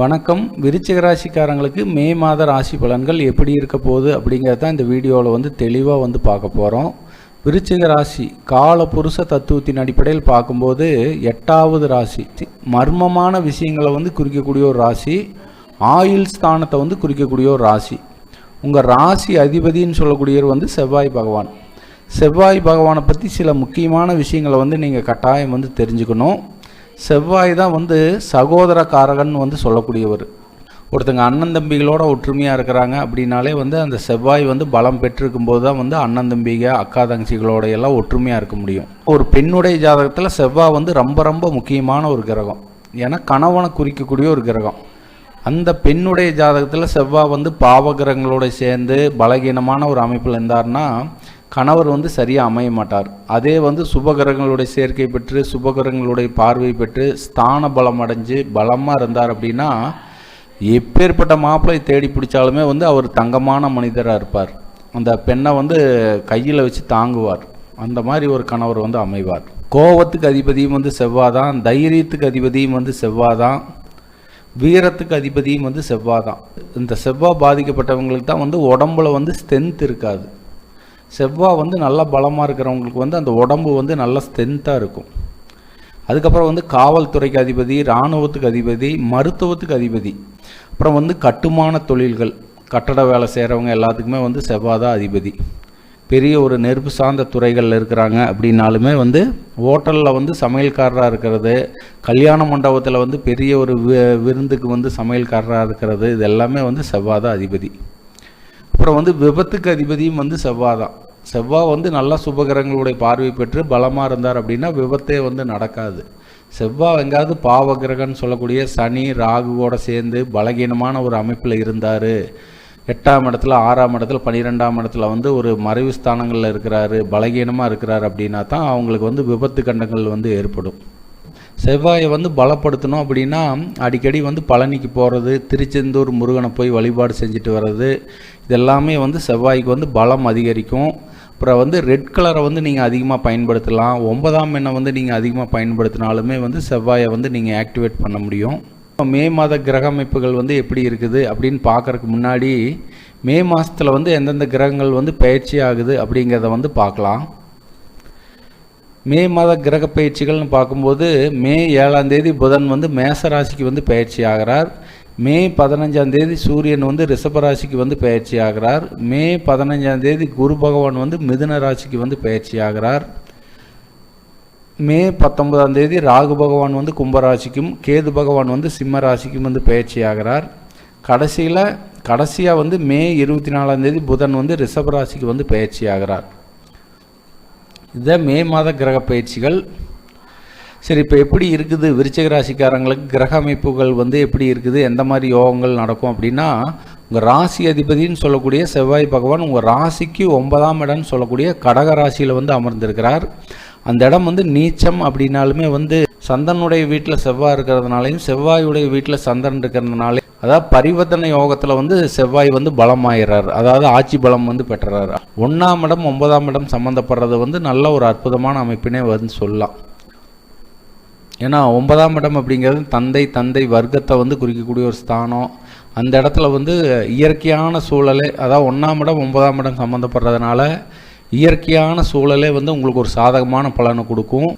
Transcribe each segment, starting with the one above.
வணக்கம். விருச்சிக ராசிக்காரங்களுக்கு மே மாத ராசி பலன்கள் எப்படி இருக்க போகுது அப்படிங்கிறத இந்த வீடியோவில் வந்து தெளிவாக வந்து பார்க்க போகிறோம் விருச்சிக ராசி கால புருஷ தத்துவத்தின் அடிப்படையில் பார்க்கும்போது எட்டாவது ராசி மர்மமான விஷயங்களை வந்து குறிக்கக்கூடிய ஒரு ராசி ஆயுள் ஸ்தானத்தை வந்து குறிக்கக்கூடிய ஒரு ராசி. உங்கள் ராசி அதிபதின்னு சொல்லக்கூடியவர் வந்து செவ்வாய் பகவான். செவ்வாய் பகவானை பற்றி சில முக்கியமான விஷயங்களை வந்து நீங்கள் கட்டாயம் வந்து தெரிஞ்சுக்கணும். செவ்வாய் தான் வந்து சகோதரக்காரகன் வந்து சொல்லக்கூடியவர். ஒருத்தங்க அண்ணன் தம்பிகளோட ஒற்றுமையாக இருக்கிறாங்க அப்படின்னாலே வந்து அந்த செவ்வாய் வந்து பலம் பெற்றிருக்கும் போது தான் வந்து அண்ணன் தம்பிக அக்கா தங்கச்சிகளோட எல்லாம் ஒற்றுமையாக இருக்க முடியும். ஒரு பெண்ணுடைய ஜாதகத்தில் செவ்வாய் வந்து ரொம்ப ரொம்ப முக்கியமான ஒரு கிரகம். ஏன்னா கணவனை குறிக்கக்கூடிய ஒரு கிரகம். அந்த பெண்ணுடைய ஜாதகத்தில் செவ்வாய் வந்து பாவ கிரகங்களோட சேர்ந்து பலகீனமான ஒரு அமைப்பில் இருந்தார்னா கணவர் வந்து சரியாக அமைய மாட்டார். அதே வந்து சுபகிரகங்களுடைய சேர்க்கை பெற்று சுபகிரகங்களுடைய பார்வை பெற்று ஸ்தான பலம் அடைஞ்சு பலமாக இருந்தார் அப்படின்னா எப்பேற்பட்ட மாப்பிள்ளை தேடி பிடிச்சாலுமே வந்து அவர் தங்கமான மனிதராக இருப்பார். அந்த பெண்ணை வந்து கையில் வச்சு தாங்குவார். அந்த மாதிரி ஒரு கணவர் வந்து அமைவார். கோபத்துக்கு அதிபதியும் வந்து செவ்வாதான். தைரியத்துக்கு அதிபதியும் வந்து செவ்வாதான். வீரத்துக்கு அதிபதியும் வந்து செவ்வாதான். இந்த செவ்வாய் பாதிக்கப்பட்டவங்களுக்கு தான் வந்து உடம்புல வந்து ஸ்ட்ரென்த் இருக்காது. செவ்வாய் வந்து நல்லா பலமாக இருக்கிறவங்களுக்கு வந்து அந்த உடம்பு வந்து நல்லா ஸ்ட்ரென்த்தாக இருக்கும். அதுக்கப்புறம் வந்து காவல்துறைக்கு அதிபதி இராணுவத்துக்கு அதிபதி மருத்துவத்துக்கு அதிபதி. அப்புறம் வந்து கட்டுமான தொழில்கள் கட்டட வேலை செய்கிறவங்க எல்லாத்துக்குமே வந்து செவ்வாய் தான் அதிபதி. பெரிய ஒரு நெருப்பு சார்ந்த துறைகளில் இருக்கிறாங்க அப்படின்னாலுமே வந்து ஹோட்டலில் வந்து சமையல்காரராக இருக்கிறது கல்யாண மண்டபத்தில் வந்து பெரிய ஒரு வி- விருந்துக்கு வந்து சமையல்காரராக இருக்கிறது இது எல்லாமே வந்து செவ்வாய் தான் அதிபதி. அப்புறம் வந்து விபத்துக்கு அதிபதியும் வந்து செவ்வாய் தான். செவ்வாய் வந்து நல்லா சுபகிரகங்களுடைய பார்வை பெற்று பலமாக இருந்தார் அப்படின்னா விபத்தே வந்து நடக்காது. செவ்வாய் எங்காவது பாவகிரகன்னு சொல்லக்கூடிய சனி ராகுவோட சேர்ந்து பலகீனமான ஒரு அமைப்பில் இருந்தார். எட்டாம் இடத்துல ஆறாம் இடத்துல பன்னிரெண்டாம் இடத்துல வந்து ஒரு மறைவு ஸ்தானங்களில் இருக்கிறாரு பலகீனமாக இருக்கிறாரு அப்படின்னா தான் அவங்களுக்கு வந்து விபத்து கண்டங்கள் வந்து ஏற்படும். செவ்வாயை வந்து பலப்படுத்தணும் அப்படின்னா அடிக்கடி வந்து பழனிக்கு போகிறது திருச்செந்தூர் முருகனை போய் வழிபாடு செஞ்சுட்டு வர்றது இதெல்லாமே வந்து செவ்வாய்க்கு வந்து பலம் அதிகரிக்கும். அப்புறம் வந்து ரெட் கலரை வந்து நீங்கள் அதிகமாக பயன்படுத்தலாம். ஒன்பதாம் எண்ணை வந்து நீங்கள் அதிகமாக பயன்படுத்தினாலுமே வந்து செவ்வாயை வந்து நீங்கள் ஆக்டிவேட் பண்ண முடியும். மே மாத கிரக அமைப்புகள் வந்து எப்படி இருக்குது அப்படின்னு பார்க்குறக்கு முன்னாடி மே மாதத்தில் வந்து எந்தெந்த கிரகங்கள் வந்து பயிற்சி ஆகுது அப்படிங்கிறத வந்து பார்க்கலாம். மே மாத கிரக பயிற்சிகள்னு பார்க்கும்போது மே ஏழாம் தேதி புதன் வந்து மேச ராசிக்கு வந்து பயிற்சி ஆகிறார். மே பதினஞ்சாம் தேதி சூரியன் வந்து ரிஷப ராசிக்கு வந்து பயிற்சி ஆகிறார். மே பதினஞ்சாம் தேதி குரு பகவான் வந்து மிதுன ராசிக்கு வந்து பயிற்சி ஆகிறார். மே பத்தொன்பதாம் தேதி ராகு பகவான் வந்து கும்பராசிக்கும் கேது பகவான் வந்து சிம்ம ராசிக்கும் வந்து பயிற்சி ஆகிறார். கடைசியில் கடைசியாக வந்து மே இருபத்தி நாலாம் தேதி புதன் வந்து ரிஷப ராசிக்கு வந்து பயிற்சி ஆகிறார். இதை மே மாத கிரக பயிற்சிகள். சரி இப்போ எப்படி இருக்குது? விருச்சிக ராசிக்காரங்களுக்கு கிரக அமைப்புகள் வந்து எப்படி இருக்குது? எந்த மாதிரி யோகங்கள் நடக்கும் அப்படின்னா உங்கள் ராசி அதிபதின்னு சொல்லக்கூடிய செவ்வாய் பகவான் உங்கள் ராசிக்கு ஒன்பதாம் இடம்னு சொல்லக்கூடிய கடக ராசியில் வந்து அமர்ந்திருக்கிறார். அந்த இடம் வந்து நீச்சம் அப்படின்னாலுமே வந்து சந்தனுடைய வீட்டில் செவ்வாய் இருக்கிறதுனாலையும் செவ்வாயுடைய வீட்டில் சந்திரன் இருக்கிறதுனாலே அதாவது பரிவர்த்தனை யோகத்தில் வந்து செவ்வாய் வந்து பலமாயிறார். அதாவது ஆட்சி பலம் வந்து பெற்றுறாரு ஒன்றாம் இடம் ஒன்பதாம் இடம் சம்மந்தப்படுறது வந்து நல்ல ஒரு அற்புதமான அமைப்பினே வந்து சொல்லலாம். ஏன்னா ஒன்பதாம் இடம் அப்படிங்கிறது தந்தை தந்தை வர்க்கத்தை வந்து குறிக்கக்கூடிய ஒரு ஸ்தானம். அந்த இடத்துல வந்து இயற்கையான சூழலே அதாவது ஒன்றாம் இடம் ஒன்பதாம் இடம் சம்மந்தப்படுறதுனால இயற்கையான சூழலே வந்து உங்களுக்கு ஒரு சாதகமான பலனை கொடுக்கும்.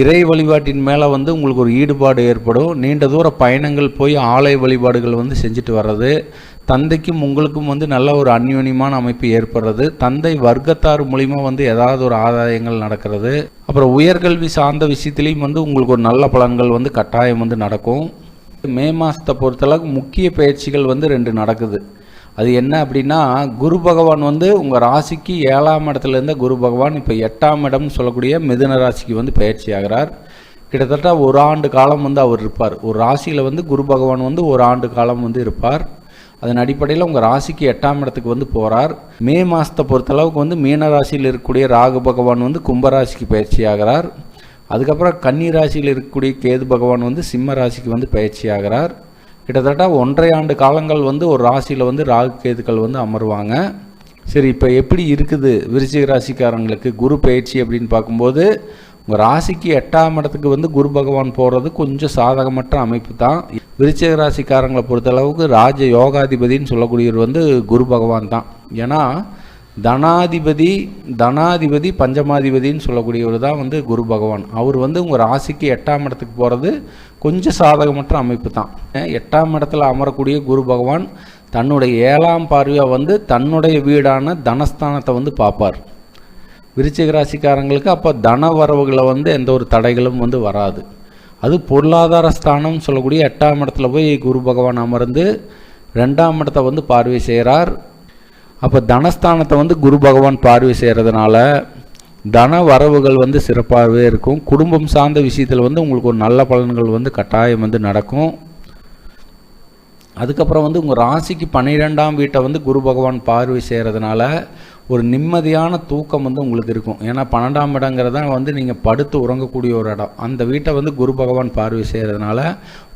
இறை வழிபாட்டின் மேலே வந்து உங்களுக்கு ஒரு ஈடுபாடு ஏற்படும். நீண்ட தூர பயணங்கள் போய் ஆலய வழிபாடுகள் வந்து செஞ்சுட்டு வர்றது. தந்தைக்கும் உங்களுக்கும் வந்து நல்ல ஒரு அந்யோன்யமான அமைப்பு ஏற்படுறது. தந்தை வர்க்கத்தார் மூலிமா வந்து ஏதாவது ஒரு ஆதாயங்கள் நடக்கிறது. அப்புறம் உயர்கல்வி சார்ந்த விஷயத்துலேயும் வந்து உங்களுக்கு ஒரு நல்ல பலன்கள் வந்து கட்டாயம் வந்து நடக்கும். மே மாதத்தை பொறுத்தளவுக்கு முக்கிய பயிற்சிகள் வந்து ரெண்டு நடக்குது. அது என்ன அப்படின்னா குரு பகவான் வந்து உங்கள் ராசிக்கு ஏழாம் இடத்துலேருந்து குரு பகவான் இப்போ எட்டாம் இடம்னு சொல்லக்கூடிய மிதுன ராசிக்கு வந்து பயிற்சி ஆகிறார். கிட்டத்தட்ட ஒரு ஆண்டு காலம் வந்து அவர் இருப்பார். ஒரு ராசியில் வந்து குரு பகவான் வந்து ஒரு ஆண்டு காலம் வந்து இருப்பார். அதன் அடிப்படையில் உங்கள் ராசிக்கு எட்டாம் இடத்துக்கு வந்து போகிறார் மே மாதத்தை பொறுத்தளவுக்கு வந்து மீன ராசியில் இருக்கக்கூடிய ராகு பகவான் வந்து கும்பராசிக்கு பயிற்சி ஆகிறார். அதுக்கப்புறம் கன்னி ராசியில் இருக்கக்கூடிய கேது பகவான் வந்து சிம்ம ராசிக்கு வந்து பயிற்சி ஆகிறார். கிட்டத்தட்ட ஒன்றரை ஆண்டு காலங்கள் வந்து ஒரு ராசியில் வந்து ராகு கேதுக்கள் வந்து அமருவாங்க. சரி இப்போ எப்படி இருக்குது விருச்சிக ராசிக்காரங்களுக்கு குரு பயிற்சி அப்படின்னு பார்க்கும்போது உங்கள் ராசிக்கு எட்டாம் இடத்துக்கு வந்து குரு பகவான் போகிறது கொஞ்சம் சாதகமற்ற அமைப்பு தான். விருச்சிக ராசிக்காரங்களை பொறுத்தளவுக்கு ராஜ யோகாதிபதின்னு சொல்லக்கூடியவர் வந்து குரு பகவான் தான். ஏன்னா தனாதிபதி தனாதிபதி பஞ்சமாதிபதின்னு சொல்லக்கூடியவர் தான் வந்து குரு பகவான். அவர் வந்து உங்கள் ராசிக்கு எட்டாம் இடத்துக்கு போகிறது கொஞ்சம் சாதகமற்ற அமைப்பு தான். எட்டாம் இடத்துல அமரக்கூடிய குரு பகவான் தன்னுடைய ஏழாம் பார்வையாக வந்து தன்னுடைய வீடான தனஸ்தானத்தை வந்து பார்ப்பார். விருச்சிக ராசிக்காரங்களுக்கு அப்போ தன வரவுகளை வந்து எந்த ஒரு தடைகளும் வந்து வராது. அது பொருளாதார ஸ்தானம்னு சொல்லக்கூடிய எட்டாம் இடத்துல போய் குரு பகவான் அமர்ந்து ரெண்டாம் இடத்தை வந்து பார்வை செய்கிறார் அப்போ தனஸ்தானத்தை வந்து குரு பகவான் பார்வை செய்கிறதுனால தன வரவுகள் வந்து சிறப்பாகவே இருக்கும். குடும்பம் சார்ந்த விஷயத்தில் வந்து உங்களுக்கு ஒரு நல்ல பலன்கள் வந்து கட்டாயம் வந்து நடக்கும். அதுக்கப்புறம் வந்து உங்கள் ராசிக்கு பன்னிரெண்டாம் வீட்டை வந்து குரு பகவான் பார்வை செய்கிறதுனால ஒரு நிம்மதியான தூக்கம் வந்து உங்களுக்கு இருக்கும். ஏன்னா பன்னெண்டாம் இடங்கிறத வந்து நீங்கள் படுத்து உறங்கக்கூடிய ஒரு இடம். அந்த வீட்டை வந்து குரு பகவான் பார்வை செய்கிறதுனால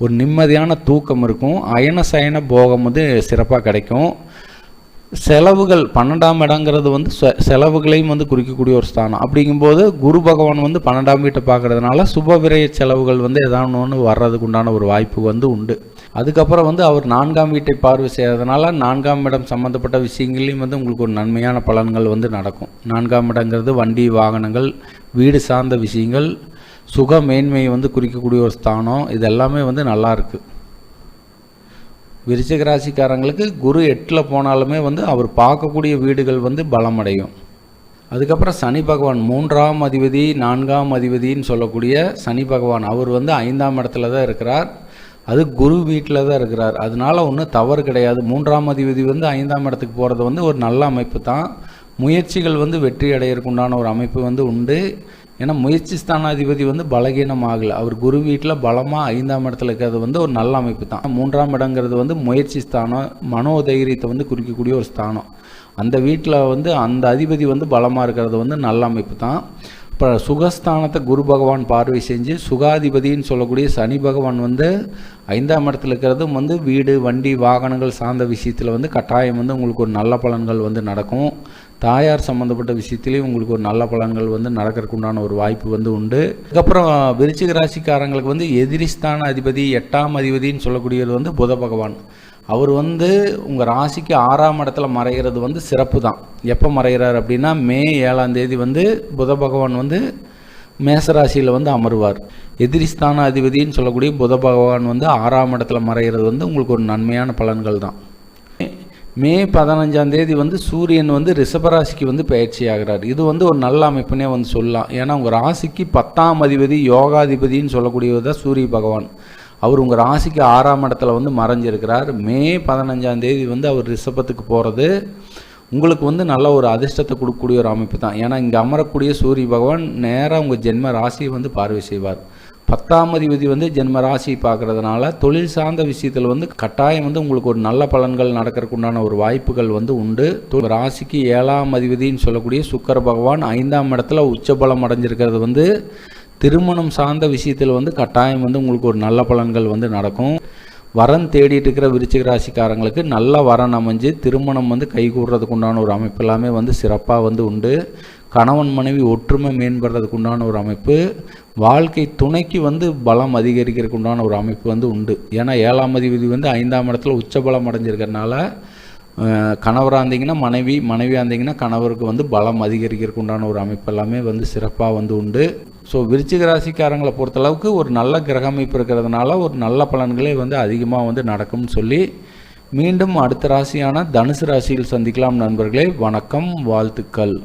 ஒரு நிம்மதியான தூக்கம் இருக்கும். அயன சயன போகம் வந்து சிறப்பாக கிடைக்கும். செலவுகள் பன்னெண்டாம் இடங்கிறது வந்து செலவுகளையும் வந்து குறிக்கக்கூடிய ஒரு ஸ்தானம். அப்படிங்கும்போது குரு பகவான் வந்து பன்னெண்டாம் வீட்டை பார்க்கறதுனால சுப விரய செலவுகள் வந்து ஏதாவது ஒன்று வர்றதுக்கு உண்டான ஒரு வாய்ப்பு வந்து உண்டு. அதுக்கப்புறம் வந்து அவர் நான்காம் வீட்டை பார்வை செய்கிறதுனால நான்காம் இடம் சம்மந்தப்பட்ட விஷயங்களையும் வந்து உங்களுக்கு ஒரு நன்மையான பலன்கள் வந்து நடக்கும். நான்காம் இடங்கிறது வண்டி வாகனங்கள் வீடு சார்ந்த விஷயங்கள் சுக மேன்மையை வந்து குறிக்கக்கூடிய ஒரு ஸ்தானம். இது எல்லாமே வந்து நல்லா இருக்குது விருச்சிக ராசிக்காரங்களுக்கு குரு எட்டில் போனாலுமே வந்து அவர் பார்க்கக்கூடிய வீடுகள் வந்து பலமடையும். அதுக்கப்புறம் சனி பகவான் மூன்றாம் அதிபதி நான்காம் அதிபதின்னு சொல்லக்கூடிய சனி பகவான் அவர் வந்து ஐந்தாம் இடத்துல தான் இருக்கிறார். அது குரு வீட்டில் தான் இருக்கிறார். அதனால ஒன்றும் தவறு கிடையாது. மூன்றாம் அதிபதி வந்து ஐந்தாம் இடத்துக்கு போகிறது வந்து ஒரு நல்ல அமைப்பு தான். முயற்சிகள் வந்து வெற்றி அடையிறதுக்குண்டான ஒரு அமைப்பு வந்து உண்டு. ஏன்னா முயற்சி ஸ்தானாதிபதி வந்து பலகீனம் ஆகலை அவர் குரு வீட்டில் பலமாக ஐந்தாம் இடத்துல இருக்கிறது வந்து ஒரு நல்ல அமைப்பு தான். மூன்றாம் இடங்கிறது வந்து முயற்சி ஸ்தானம் மனோதைரியத்தை வந்து குறிக்கக்கூடிய ஒரு ஸ்தானம். அந்த வீட்டில் வந்து அந்த அதிபதி வந்து பலமாக இருக்கிறது வந்து நல்ல அமைப்பு தான். இப்போ சுகஸ்தானத்தை குரு பகவான் பார்வை செஞ்சு சுகாதிபதின்னு சொல்லக்கூடிய சனி பகவான் வந்து ஐந்தாம் இடத்துல இருக்கிறதும் வந்து வீடு வண்டி வாகனங்கள் சார்ந்த விஷயத்தில் வந்து கட்டாயம் வந்து உங்களுக்கு ஒரு நல்ல பலன்கள் வந்து நடக்கும். தாயார் சம்மந்தப்பட்ட விஷயத்திலையும் உங்களுக்கு ஒரு நல்ல பலன்கள் வந்து நடக்கிறதுக்கு உண்டான ஒரு வாய்ப்பு வந்து உண்டு. அதுக்கப்புறம் விருச்சிக ராசிக்காரங்களுக்கு வந்து எதிரிஸ்தான அதிபதி எட்டாம் அதிபதின்னு சொல்லக்கூடியது வந்து புத பகவான். அவர் வந்து உங்கள் ராசிக்கு ஆறாம் இடத்துல மறைகிறது வந்து சிறப்பு தான் எப்போ மறைகிறார் அப்படின்னா மே ஏழாம் தேதி வந்து புத பகவான் வந்து மேசராசியில் வந்து அமருவார். எதிரிஸ்தான அதிபதின்னு சொல்லக்கூடிய புத பகவான் வந்து ஆறாம் இடத்துல மறைகிறது வந்து உங்களுக்கு ஒரு நன்மையான பலன்கள் தான் மே பதினஞ்சாம் தேதி வந்து சூரியன் வந்து ரிஷபராசிக்கு வந்து பயிற்சி ஆகிறார் இது வந்து ஒரு நல்ல அமைப்புனே வந்து சொல்லலாம். ஏன்னா உங்கள் ராசிக்கு பத்தாம் அதிபதி யோகாதிபதினு சொல்லக்கூடியவர் தான் சூரிய பகவான். அவர் உங்கள் ராசிக்கு ஆறாம் இடத்துல வந்து மறைஞ்சிருக்கிறார். மே பதினஞ்சாம் தேதி வந்து அவர் ரிஷபத்துக்கு போகிறது உங்களுக்கு வந்து நல்ல ஒரு அதிர்ஷ்டத்தை கொடுக்கக்கூடிய ஒரு அமைப்பு தான். ஏன்னா இங்கே அமரக்கூடிய சூரிய பகவான் நேராக உங்கள் ஜென்ம ராசியை வந்து பார்வை செய்வார். பத்தாம் அதிபதி வந்து ஜென்ம ராசி பார்க்கறதுனால தொழில் சார்ந்த விஷயத்தில் வந்து கட்டாயம் வந்து உங்களுக்கு ஒரு நல்ல பலன்கள் நடக்கிறதுக்கு உண்டான ஒரு வாய்ப்புகள் வந்து உண்டு. ராசிக்கு ஏழாம் அதிபதினு சொல்லக்கூடிய சுக்கர பகவான் ஐந்தாம் இடத்துல உச்சபலம் அடைஞ்சிருக்கிறது வந்து திருமணம் சார்ந்த விஷயத்தில் வந்து கட்டாயம் வந்து உங்களுக்கு ஒரு நல்ல பலன்கள் வந்து நடக்கும். வரன் தேடிட்டு இருக்கிற விருச்சிக ராசிக்காரங்களுக்கு நல்ல வரன் அமைஞ்சு திருமணம் வந்து கைகூடுறதுக்கு உண்டான ஒரு அமைப்பு எல்லாமே வந்து சிறப்பாக வந்து உண்டு. கணவன் மனைவி ஒற்றுமை மேம்படுறதுக்கு உண்டான ஒரு அமைப்பு வாழ்க்கை துணைக்கு வந்து பலம் அதிகரிக்கிறதுக்கு உண்டான ஒரு அமைப்பு வந்து உண்டு. ஏன்னா ஏழாம் அதிபதி வந்து ஐந்தாம் இடத்துல உச்சபலம் அடைஞ்சிருக்கிறனால கணவராக இருந்தீங்கன்னா மனைவி மனைவியாக இருந்தீங்கன்னா கணவருக்கு வந்து பலம் அதிகரிக்கிறதுக்கு உண்டான ஒரு அமைப்பு எல்லாமே வந்து சிறப்பாக வந்து உண்டு. ஸோ விருச்சிக ராசிக்காரங்களை பொறுத்தளவுக்கு ஒரு நல்ல கிரக அமைப்பு இருக்கிறதுனால ஒரு நல்ல பலன்களே வந்து அதிகமாக வந்து நடக்கும்னு சொல்லி மீண்டும் அடுத்த ராசியான தனுசு ராசியில் சந்திக்கலாம் நண்பர்களே. வணக்கம் வாழ்த்துக்கள்.